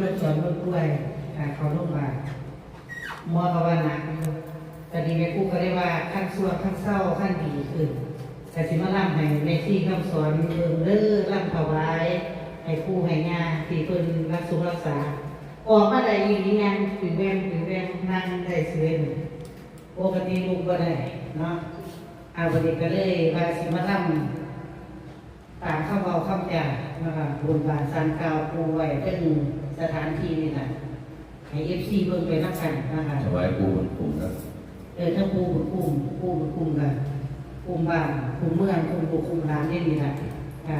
มาสอนคนป่วยอ่าเขาโรงพยาหมอก็ว่าหนักอยู่แต่ดีแม่ครูก็ได้ว่าขั้นส่วขั้นเศร้าขั้นดีขึ้นแต่สิมาล่ำให้แม่ที่คำสอนเบิ่งเด้อล่ำถวายให้ครูให้งานที่เพิ่นรักสุขรักษา ออกมาได้อีกงานถือแวงถือแวงนั่งได้เสื่อหนึ่งปกติลูกก็ได้เนาะเอาวันนี้ก็เลยว่าสิมาล่ำตามข้าวเบาข้าใจนะคะบุญบาทสันกาวปูไว้เป็น สถานที่นี่นะให้เอฟซีเบิ่งไปนักกันนะคะถวายปูนปูครับเออถ้าปูบุญคุมปูบุญคุมกันคุมบ้านคุมเมืองคุมบุคุมร้านนี่นี่นะค่ะ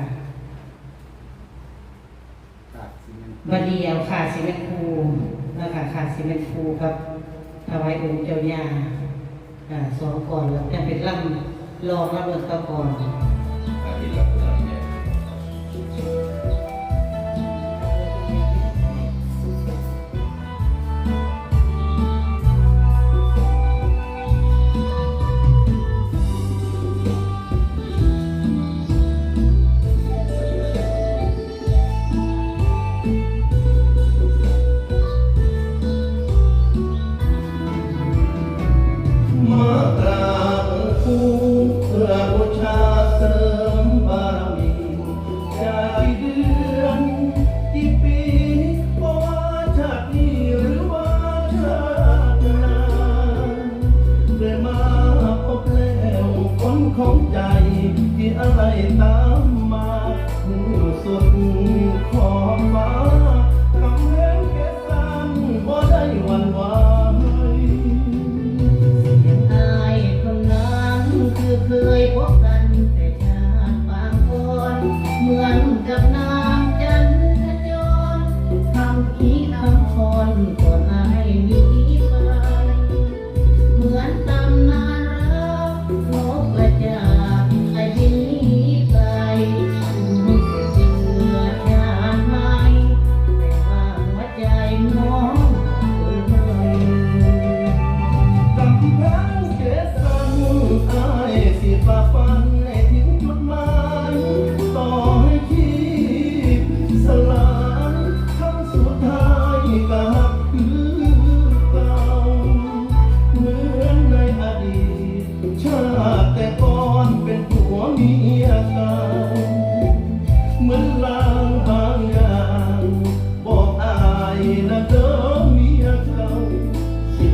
ขาดซีเมนต์วันนี้เอาขาดซีเมนต์คูนะคะขาดซีเมนต์คูครับถวายองค์เจ้าย่าอ่าสองก่อนแล้วจะเป็นลำรองรับเบิกตะก่อน อะไรตามมาหัวสุดข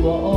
我。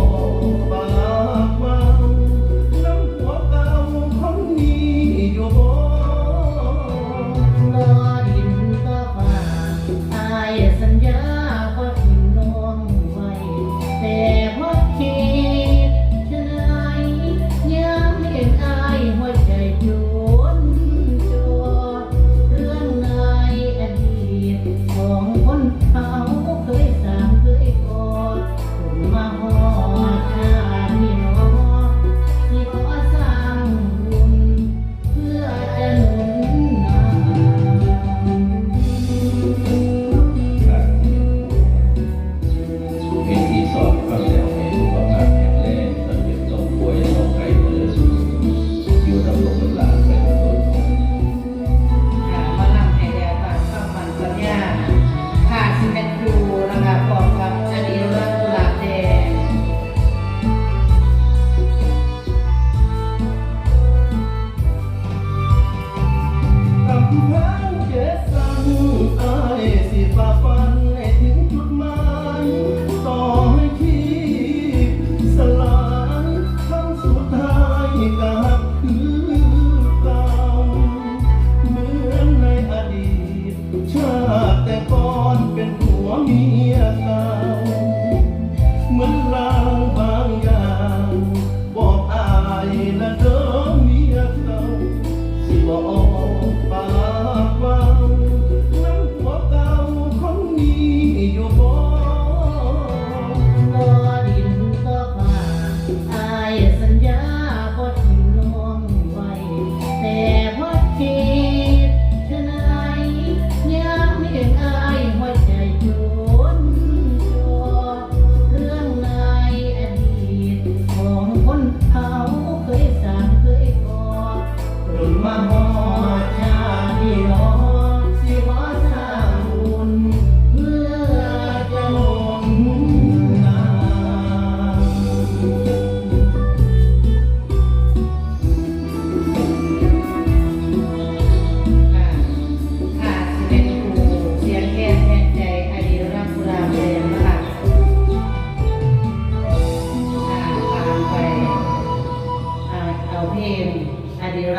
แต่ก่อนเป็นผัวเมียกัน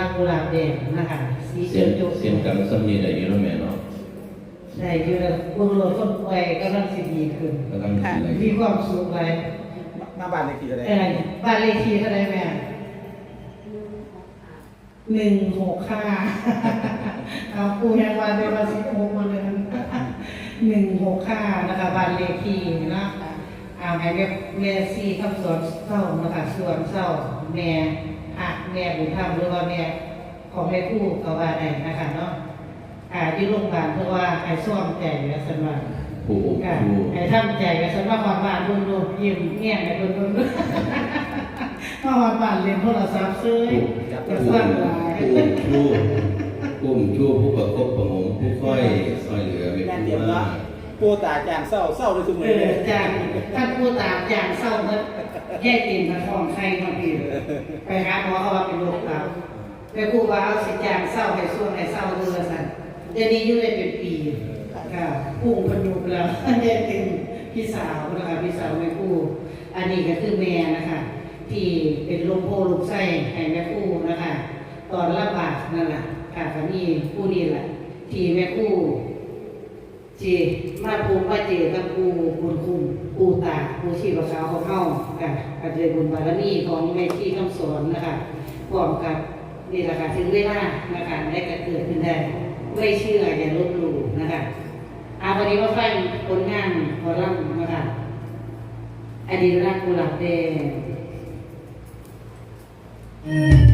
รักกุหลาบแดงนะคะสีเสีเขียยนวจุกเสียนกันสำนีได้อยู่แล้วแม่เนาะได้อยู่แล้วบุรุษคนป่วยกำลังสิดีขึ้นกำลังกินอะไรมีความสุขเลยมาบ้านเลขที่เท่าไหร่เออบ้านเลขที่เท่าไหรแม่หนึ่งหกห้าเอาปูแห่งวันเดียวมาสิบหกมาเลยหนึ่งหกห้านะคะบ้านเลขที่นะอ่าแม่แม่แม่ซีคำสอนเศร้านะคะสวนเศร้าแม่หัก แม่บุญธรรมหรือว่าแม่ของแม่คู่ก็ว่าได้นะคะเนาะอ่าที่โรงพยาบาลเพราะว่าไอ้ซ่อมใจและสมานผู้อบค่ะผู้ไอ้ทำใจกับฉันว่าความบ้านรุ่นรุ่นยิ้มเนี่ยไอ้รุ่นรุ่นรุ่นมาความบ้านเรียนโทรศัพท์ซื้อจะสร้างหลายผู้ผู้ชู้ผู้ประคบประหงมผู้ค่อยซอยเหลือไม่แม่นผู้เตรียมว่าเนาะ ปูตาจางเศร้าเศร้าเลยทุกเอมื้อเลอยจางท่านผู้ตามจางเศร้าเมื่อแยกติ่นมาของใครมาปีไปหาหมอเขาว่าเป็นโรคตับไปครูว่าเอาสิจางเศร้าให้ช่วงให้เศร้าดูละสันเดี๋ยวนี้อยู่ได้เป็นปีค่ะพุ่งพยุบแล้วแยกติ่นพี่สาวนะคะพี่สาวแม่ครูอันนี้ก็คือแม่นะคะที่เป็นลมโพลมไส้ให้แม่ครู่นะคะ ตอนลำบากนั่นแหละค่ะก็มีผู้นี้แหละที่แม่ครู่ ที่มาปูมาเจอกับปูบุญคุมปูตาปูชีพขาวของเฮาค่ะอาจจะบุญบารมีของแม่ที่คำสอนนะคะพร้อมกับนี่แหละค่ะถึงเวลานะคะได้กระเกิดขึ้นได้ไม่เชื่ออย่าลบหลู่นะคะอาวันนี้ว่าฟังผลงานหมอลำนะคะอดีตรักกุหลาบแดง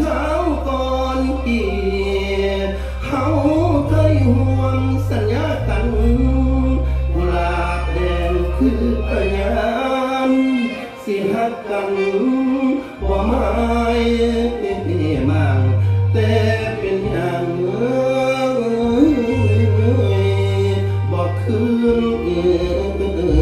เขาก่อนอีกเขาเคยห่สัญญากักุหลาบแคือพยานสิหักกันว่าไม่เมังแต่เป็นอย่างเมื่บอกคืน